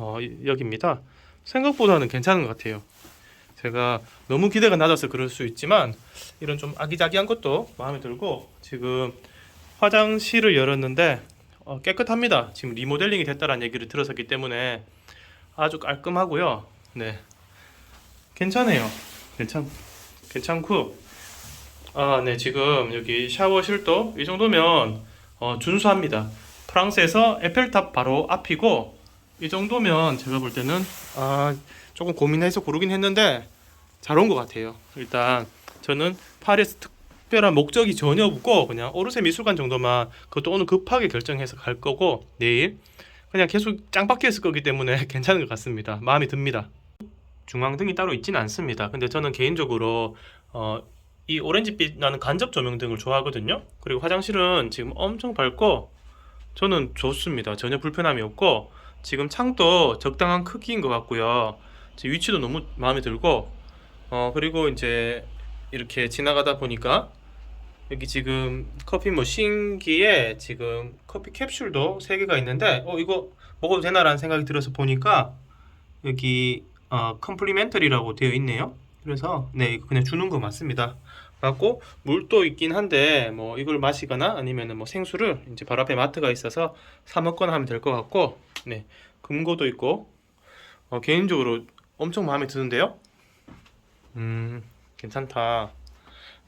어, 이- 여기입니다. 생각보다는 괜찮은 것 같아요. 제가 너무 기대가 낮아서 그럴 수 있지만 이런 좀 아기자기한 것도 마음에 들고 지금 화장실을 열었는데 어, 깨끗합니다. 지금 리모델링이 됐다라는 얘기를 들었었기 때문에 아주 깔끔하고요. 네, 괜찮아요. 괜찮 괜찮고 아, 네 지금 여기 샤워실도 이 정도면 어, 준수합니다. 프랑스에서 에펠탑 바로 앞이고 이 정도면 제가 볼 때는 아 조금 고민해서 고르긴 했는데 잘 온 것 같아요. 일단 저는 파리에서 특별한 목적이 전혀 없고 그냥 오르세 미술관 정도만 그것도 오늘 급하게 결정해서 갈 거고 내일 그냥 계속 짱 박혀 있을 거기 때문에 괜찮은 것 같습니다. 마음에 듭니다. 중앙등이 따로 있지는 않습니다. 근데 저는 개인적으로 어, 이 오렌지빛 나는 간접 조명등을 좋아하거든요. 그리고 화장실은 지금 엄청 밝고 저는 좋습니다. 전혀 불편함이 없고 지금 창도 적당한 크기인 것 같고요. 위치도 너무 마음에 들고 어 그리고 이제 이렇게 지나가다 보니까 여기 지금 커피 머신기에 지금 커피 캡슐도 세 개가 있는데 어 이거 먹어도 되나라는 생각이 들어서 보니까 여기 어 컴플리멘터리라고 되어 있네요. 그래서 네 그냥 주는 거 맞습니다. 갖고 물도 있긴 한데 뭐 이걸 마시거나 아니면은 뭐 생수를 이제 바로 앞에 마트가 있어서 사 먹거나 하면 될 것 같고 네 금고도 있고 어, 개인적으로 엄청 마음에 드는데요. 음 괜찮다.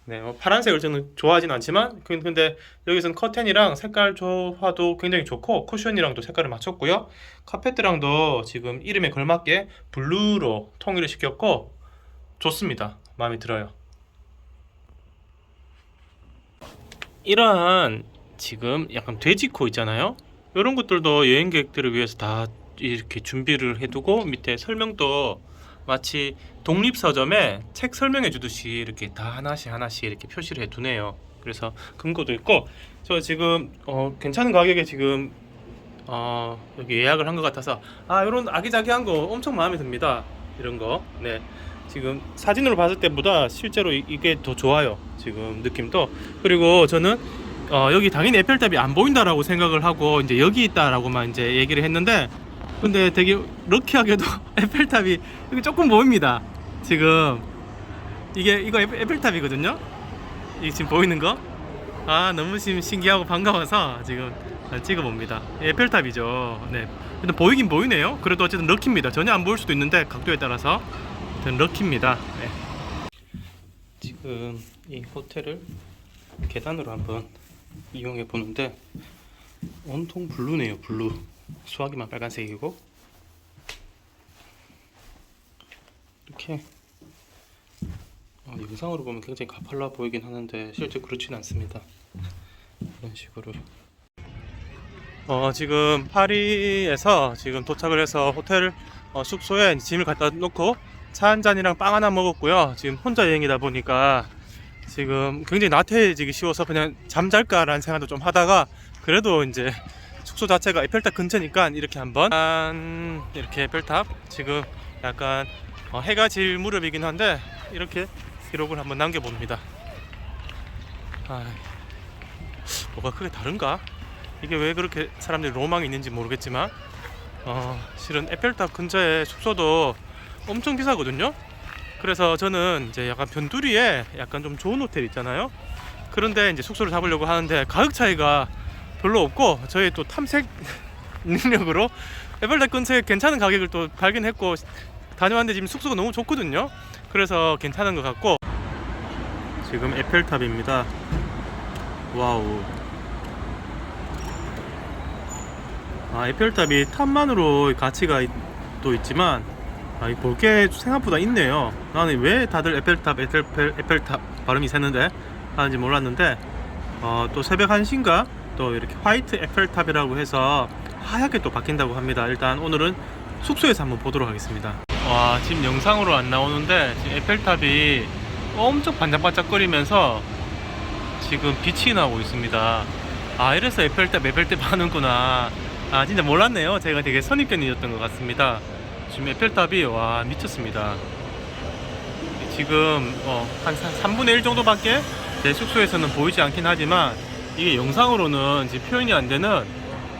네 뭐 파란색을 저는 좋아하진 않지만 그- 근데 여기서는 커튼이랑 색깔 조화도 굉장히 좋고 쿠션이랑도 색깔을 맞췄고요. 카페트랑도 지금 이름에 걸맞게 블루로 통일을 시켰고 좋습니다. 마음에 들어요. 이러한 지금 약간 돼지코 있잖아요. 이런 것들도 여행객들을 위해서 다 이렇게 준비를 해두고 밑에 설명도 마치 독립 서점에 책 설명해 주듯이 이렇게 다 하나씩 하나씩 이렇게 표시를 해두네요. 그래서 금고도 있고 저 지금 어, 괜찮은 가격에 지금 어, 여기 예약을 한 것 같아서 아 이런 아기자기한 거 엄청 마음에 듭니다. 이런 거 네. 지금 사진으로 봤을 때보다 실제로 이- 이게 더 좋아요. 지금 느낌도 그리고 저는 어, 여기 당연히 에펠탑이 안 보인다라고 생각을 하고 이제 여기 있다라고만 이제 얘기를 했는데 근데 되게 럭키하게도 에펠탑이 여기 조금 보입니다. 지금 이게 이거 에펠- 에펠탑이거든요. 이게 지금 보이는 거? 아 너무 신기하고 반가워서 지금 찍어봅니다. 에펠탑이죠. 네. 일단 보이긴 보이네요. 그래도 어쨌든 럭키입니다. 전혀 안 보일 수도 있는데 각도에 따라서 저는 럭키입니다. 네. 지금 이 호텔을 계단으로 한번 이용해 보는데 온통 블루네요. 블루. 수화기만 빨간색이고 이렇게 어, 영상으로 보면 굉장히 가팔라 보이긴 하는데 실제 그렇지는 않습니다. 이런 식으로. 어 지금 파리에서 지금 도착을 해서 호텔 어, 숙소에 짐을 갖다 놓고 차 한 잔이랑 빵 하나 먹었고요. 지금 혼자 여행이다 보니까 지금 굉장히 나태해지기 쉬워서 그냥 잠잘까라는 생각도 좀 하다가 그래도 이제 숙소 자체가 에펠탑 근처니까 이렇게 한번 짠, 이렇게 에펠탑 지금 약간 어, 해가 질 무렵이긴 한데 이렇게 기록을 한번 남겨봅니다. 아, 뭐가 크게 다른가? 이게 왜 그렇게 사람들이 로망이 있는지 모르겠지만 어, 실은 에펠탑 근처에 숙소도 엄청 비싸거든요. 그래서 저는 이제 약간 변두리에 약간 좀 좋은 호텔 있잖아요. 그런데 이제 숙소를 잡으려고 하는데 가격 차이가 별로 없고 저희 또 탐색 능력으로 에펠탑 근처에 괜찮은 가격을 또 발견했고 다녀왔는데 지금 숙소가 너무 좋거든요. 그래서 괜찮은 것 같고 지금 에펠탑입니다. 와우. 아 에펠탑이 탑만으로 가치가 있- 또 있지만 아, 이 볼게 생각보다 있네요. 나는 왜 다들 에펠탑, 에펠, 에펠탑 발음이 새는데 하는지 몰랐는데 어, 또 새벽 1시인가 또 이렇게 화이트 에펠탑이라고 해서 하얗게 또 바뀐다고 합니다. 일단 오늘은 숙소에서 한번 보도록 하겠습니다. 와 지금 영상으로 안 나오는데 지금 에펠탑이 엄청 반짝반짝거리면서 지금 빛이 나고 있습니다. 아 이래서 에펠탑 에펠탑 하는구나. 아 진짜 몰랐네요. 제가 되게 선입견이었던 것 같습니다. 지금 에펠탑이 와 미쳤습니다. 지금 어, 한 3분의 1 정도밖에 제 숙소에서는 보이지 않긴 하지만 이게 영상으로는 지금 표현이 안 되는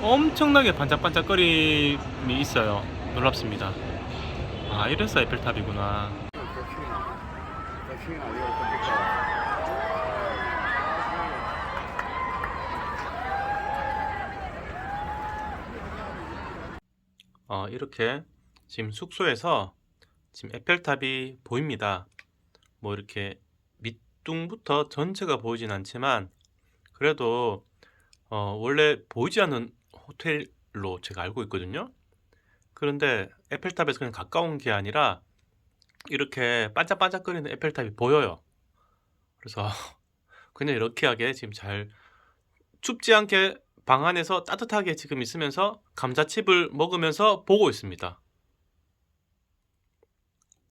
엄청나게 반짝반짝거림이 있어요. 놀랍습니다. 아 이래서 에펠탑이구나. 어, 이렇게 지금 숙소에서 지금 에펠탑이 보입니다. 뭐 이렇게 밑둥부터 전체가 보이진 않지만 그래도 어, 원래 보이지 않는 호텔로 제가 알고 있거든요. 그런데 에펠탑에서 그냥 가까운 게 아니라 이렇게 반짝반짝거리는 에펠탑이 보여요. 그래서 그냥 이렇게 하게 지금 잘 춥지 않게 방 안에서 따뜻하게 지금 있으면서 감자칩을 먹으면서 보고 있습니다.